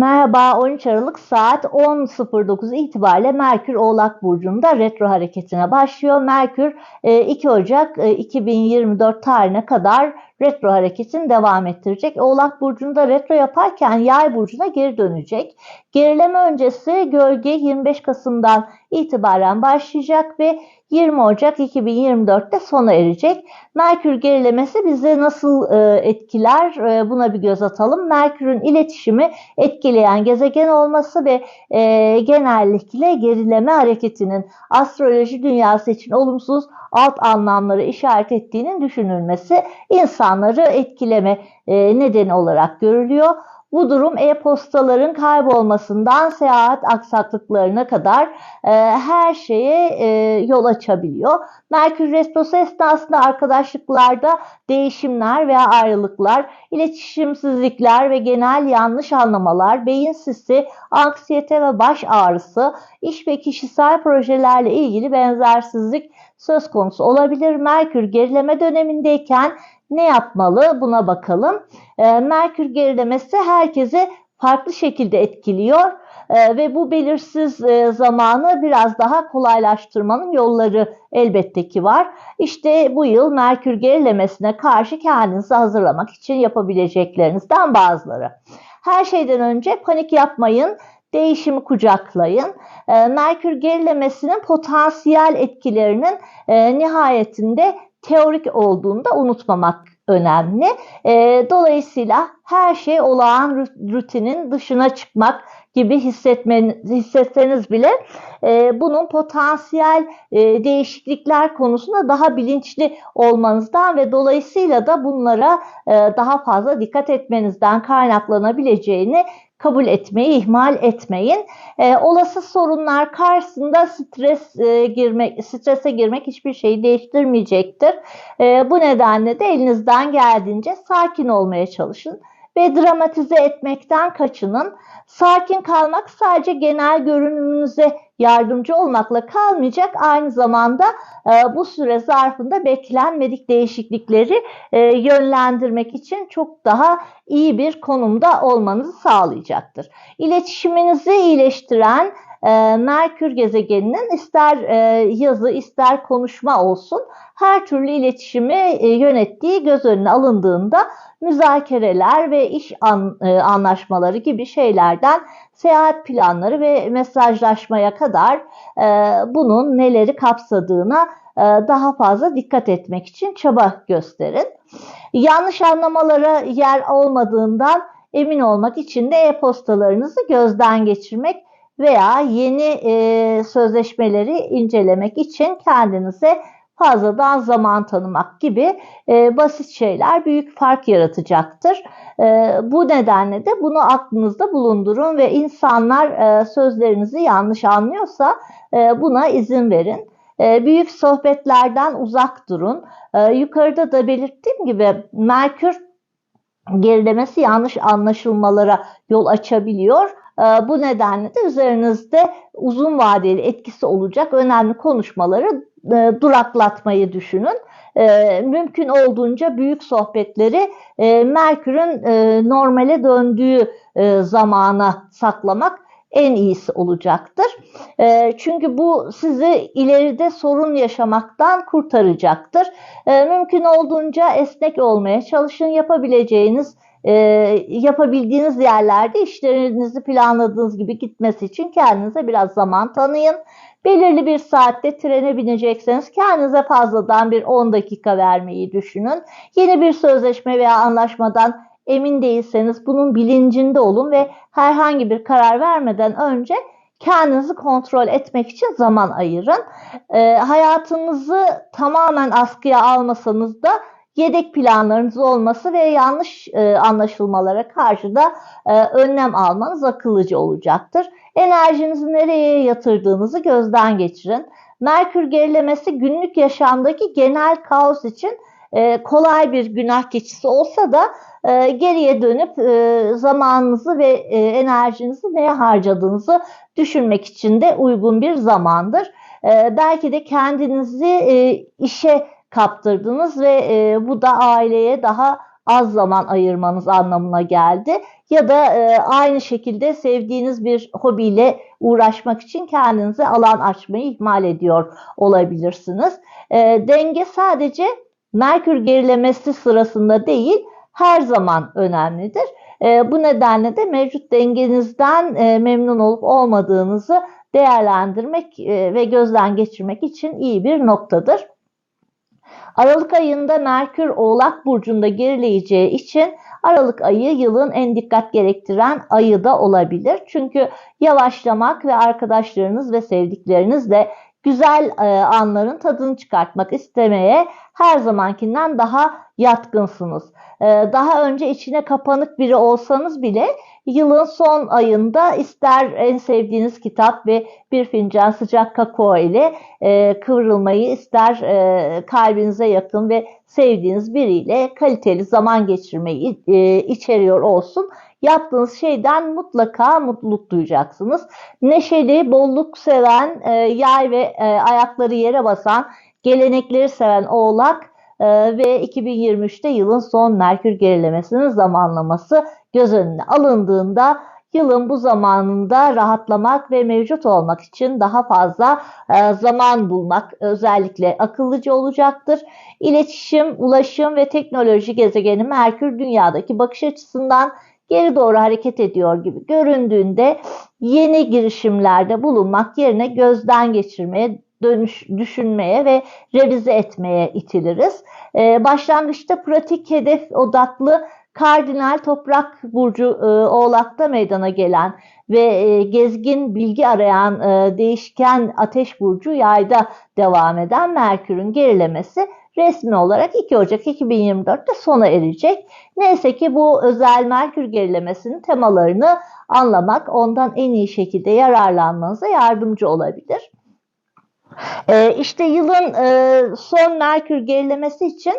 Merhaba 13 Aralık saat 10.09 itibariyle Merkür Oğlak Burcu'nda retro hareketine başlıyor. Merkür 2 e, Ocak 2024 e, tarihine kadar retro hareketini devam ettirecek. Oğlak Burcu'nda retro yaparken Yay Burcu'na geri dönecek. Gerileme öncesi gölge 25 Kasım'dan itibaren başlayacak ve 20 Ocak 2024'te sona erecek. Merkür gerilemesi bizi nasıl e, etkiler e, buna bir göz atalım. Merkür'ün iletişimi etkileyen gezegen olması ve e, genellikle gerileme hareketinin astroloji dünyası için olumsuz alt anlamları işaret ettiğinin düşünülmesi insanları etkileme e, nedeni olarak görülüyor. Bu durum e-postaların kaybolmasından seyahat aksaklıklarına kadar e, her şeye e, yol açabiliyor. Merkür Retrosu esnasında arkadaşlıklarda değişimler veya ayrılıklar, iletişimsizlikler ve genel yanlış anlamalar, beyin sisi, anksiyete ve baş ağrısı, iş ve kişisel projelerle ilgili benzersizlik söz konusu olabilir. Merkür gerileme dönemindeyken ne yapmalı buna bakalım. E, Merkür gerilemesi herkesi farklı şekilde etkiliyor e, ve bu belirsiz e, zamanı biraz daha kolaylaştırmanın yolları elbette ki var. İşte bu yıl Merkür gerilemesine karşı kendinizi hazırlamak için yapabileceklerinizden bazıları. Her şeyden önce panik yapmayın, değişimi kucaklayın. E, Merkür gerilemesinin potansiyel etkilerinin e, nihayetinde teorik olduğunu da unutmamak önemli. E, dolayısıyla her şey olağan rutinin dışına çıkmak gibi hissetseniz bile e, bunun potansiyel e, değişiklikler konusunda daha bilinçli olmanızdan ve dolayısıyla da bunlara e, daha fazla dikkat etmenizden kaynaklanabileceğini kabul etmeyi ihmal etmeyin. E, olası sorunlar karşısında stres e, girmek, strese girmek hiçbir şeyi değiştirmeyecektir. E, bu nedenle de elinizden geldiğince sakin olmaya çalışın ve dramatize etmekten kaçının. Sakin kalmak sadece genel görünümünüze yardımcı olmakla kalmayacak. Aynı zamanda e, bu süre zarfında beklenmedik değişiklikleri e, yönlendirmek için çok daha iyi bir konumda olmanızı sağlayacaktır. İletişiminizi iyileştiren e, Merkür gezegeninin ister e, yazı ister konuşma olsun her türlü iletişimi e, yönettiği göz önüne alındığında müzakereler ve iş e, anlaşmaları gibi şeylerden seyahat planları ve mesajlaşmaya kadar bunun neleri kapsadığına daha fazla dikkat etmek için çaba gösterin. Yanlış anlamalara yer olmadığından emin olmak için de e-postalarınızı gözden geçirmek veya yeni e, sözleşmeleri incelemek için kendinize fazladan zaman tanımak gibi e, basit şeyler büyük fark yaratacaktır. E, bu nedenle de bunu aklınızda bulundurun ve insanlar e, sözlerinizi yanlış anlıyorsa e, buna izin verin. E, büyük sohbetlerden uzak durun. E, yukarıda da belirttiğim gibi Merkür gerilemesi yanlış anlaşılmalara yol açabiliyor. Ee, bu nedenle de üzerinizde uzun vadeli etkisi olacak önemli konuşmaları e, duraklatmayı düşünün. Ee, mümkün olduğunca büyük sohbetleri e, Merkür'ün e, normale döndüğü zamana saklamak en iyisi olacaktır. Çünkü bu sizi ileride sorun yaşamaktan kurtaracaktır. Mümkün olduğunca esnek olmaya çalışın. Yapabileceğiniz e, yapabildiğiniz yerlerde işlerinizi planladığınız gibi gitmesi için kendinize biraz zaman tanıyın. Belirli bir saatte trene binecekseniz kendinize fazladan bir 10 dakika vermeyi düşünün. Yeni bir sözleşme veya anlaşmadan emin değilseniz bunun bilincinde olun ve herhangi bir karar vermeden önce kendinizi kontrol etmek için zaman ayırın. E, hayatınızı tamamen askıya almasanız da yedek planlarınız olması ve yanlış e, anlaşılmalara karşı da e, önlem almanız akıllıca olacaktır. Enerjinizi nereye yatırdığınızı gözden geçirin. Merkür gerilemesi günlük yaşamdaki genel kaos için e, kolay bir günah keçisi olsa da e, geriye dönüp e, zamanınızı ve e, enerjinizi neye harcadığınızı düşünmek için de uygun bir zamandır. E, belki de kendinizi e, işe kaptırdınız ve e, bu da aileye daha az zaman ayırmanız anlamına geldi. Ya da e, aynı şekilde sevdiğiniz bir hobiyle uğraşmak için kendinize alan açmayı ihmal ediyor olabilirsiniz. E, denge sadece Merkür gerilemesi sırasında değil her zaman önemlidir. E, bu nedenle de mevcut dengenizden e, memnun olup olmadığınızı değerlendirmek e, ve gözden geçirmek için iyi bir noktadır. Aralık ayında Merkür Oğlak Burcu'nda gerileyeceği için Aralık ayı yılın en dikkat gerektiren ayı da olabilir. Çünkü yavaşlamak ve arkadaşlarınız ve sevdiklerinizle güzel e, anların tadını çıkartmak istemeye her zamankinden daha yatkınsınız. E, daha önce içine kapanık biri olsanız bile yılın son ayında ister en sevdiğiniz kitap ve bir fincan sıcak kakao ile e, kıvrılmayı ister e, kalbinize yakın ve sevdiğiniz biriyle kaliteli zaman geçirmeyi e, içeriyor olsun. Yaptığınız şeyden mutlaka mutluluk duyacaksınız. Neşeli, bolluk seven, e, yay ve e, ayakları yere basan, gelenekleri seven oğlak e, ve 2023'te yılın son Merkür gerilemesinin zamanlaması göz önüne alındığında yılın bu zamanında rahatlamak ve mevcut olmak için daha fazla e, zaman bulmak özellikle akıllıca olacaktır. İletişim, ulaşım ve teknoloji gezegeni Merkür dünyadaki bakış açısından geri doğru hareket ediyor gibi göründüğünde yeni girişimlerde bulunmak yerine gözden geçirmeye, dönüş, düşünmeye ve revize etmeye itiliriz. Ee, başlangıçta pratik hedef odaklı kardinal toprak burcu e, oğlakta meydana gelen ve e, gezgin bilgi arayan e, değişken ateş burcu yayda devam eden Merkür'ün gerilemesi resmi olarak 2 Ocak 2024'te sona erecek. Neyse ki bu özel Merkür gerilemesinin temalarını anlamak ondan en iyi şekilde yararlanmanıza yardımcı olabilir. Ee, işte yılın e, son Merkür gerilemesi için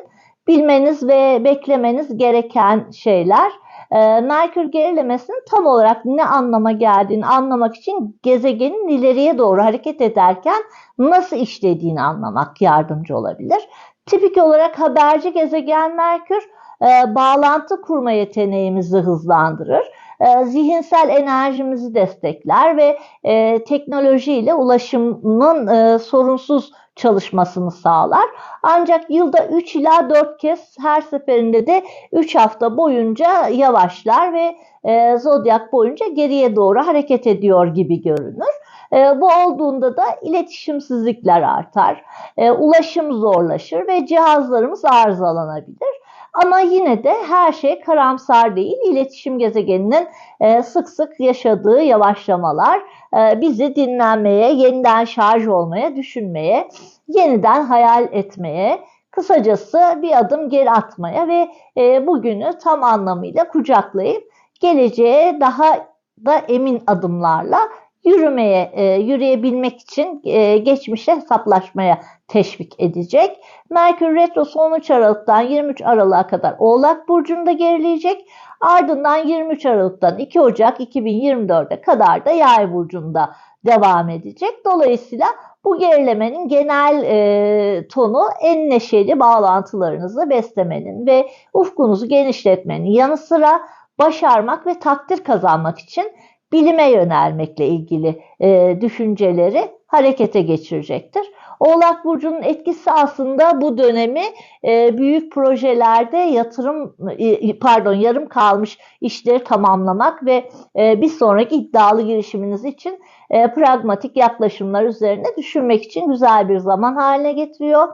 bilmeniz ve beklemeniz gereken şeyler. Ee, Merkür gerilemesinin tam olarak ne anlama geldiğini anlamak için gezegenin ileriye doğru hareket ederken nasıl işlediğini anlamak yardımcı olabilir. Tipik olarak haberci gezegen Merkür e, bağlantı kurma yeteneğimizi hızlandırır. E, zihinsel enerjimizi destekler ve e, teknolojiyle ulaşımın e, sorunsuz çalışmasını sağlar. Ancak yılda 3 ila 4 kez her seferinde de 3 hafta boyunca yavaşlar ve e, zodyak boyunca geriye doğru hareket ediyor gibi görünür. E, bu olduğunda da iletişimsizlikler artar, e, ulaşım zorlaşır ve cihazlarımız arızalanabilir. Ama yine de her şey karamsar değil. İletişim gezegeninin e, sık sık yaşadığı yavaşlamalar e, bizi dinlenmeye, yeniden şarj olmaya, düşünmeye, yeniden hayal etmeye, kısacası bir adım geri atmaya ve e, bugünü tam anlamıyla kucaklayıp geleceğe daha da emin adımlarla yürümeye, e, yürüyebilmek için e, geçmişe hesaplaşmaya teşvik edecek. Merkür Retrosu 13 Aralık'tan 23 Aralık'a kadar Oğlak Burcu'nda gerileyecek. Ardından 23 Aralık'tan 2 Ocak 2024'e kadar da Yay Burcu'nda devam edecek. Dolayısıyla bu gerilemenin genel e, tonu en neşeli bağlantılarınızı beslemenin ve ufkunuzu genişletmenin yanı sıra başarmak ve takdir kazanmak için bilime yönelmekle ilgili e, düşünceleri harekete geçirecektir. Oğlak Burcu'nun etkisi aslında bu dönemi e, büyük projelerde yatırım e, pardon yarım kalmış işleri tamamlamak ve e, bir sonraki iddialı girişiminiz için e, pragmatik yaklaşımlar üzerine düşünmek için güzel bir zaman haline getiriyor.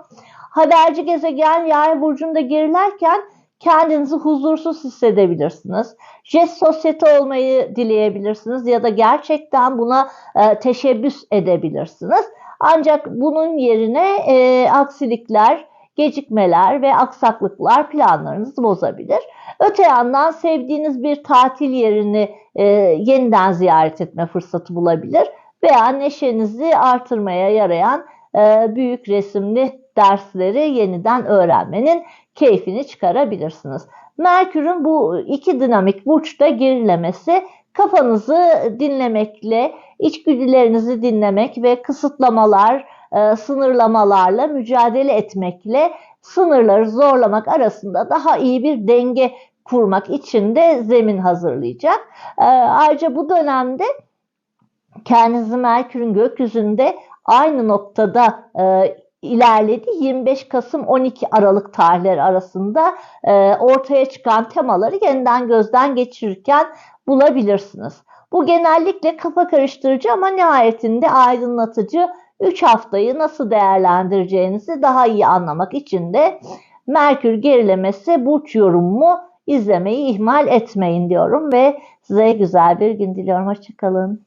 Haberci gezegen yay burcunda gerilerken kendinizi huzursuz hissedebilirsiniz. Jest sosyete olmayı dileyebilirsiniz ya da gerçekten buna e, teşebbüs edebilirsiniz. Ancak bunun yerine e, aksilikler, gecikmeler ve aksaklıklar planlarınızı bozabilir. Öte yandan sevdiğiniz bir tatil yerini e, yeniden ziyaret etme fırsatı bulabilir veya neşenizi artırmaya yarayan e, büyük resimli dersleri yeniden öğrenmenin keyfini çıkarabilirsiniz. Merkür'ün bu iki dinamik burçta gerilemesi kafanızı dinlemekle, içgüdülerinizi dinlemek ve kısıtlamalar, e, sınırlamalarla mücadele etmekle sınırları zorlamak arasında daha iyi bir denge kurmak için de zemin hazırlayacak. Ee, ayrıca bu dönemde kendisi Merkür'ün gökyüzünde aynı noktada e, ilerledi. 25 Kasım 12 Aralık tarihleri arasında e, ortaya çıkan temaları yeniden gözden geçirirken bulabilirsiniz. Bu genellikle kafa karıştırıcı ama nihayetinde aydınlatıcı 3 haftayı nasıl değerlendireceğinizi daha iyi anlamak için de Merkür gerilemesi burç yorumumu izlemeyi ihmal etmeyin diyorum ve size güzel bir gün diliyorum. Hoşçakalın.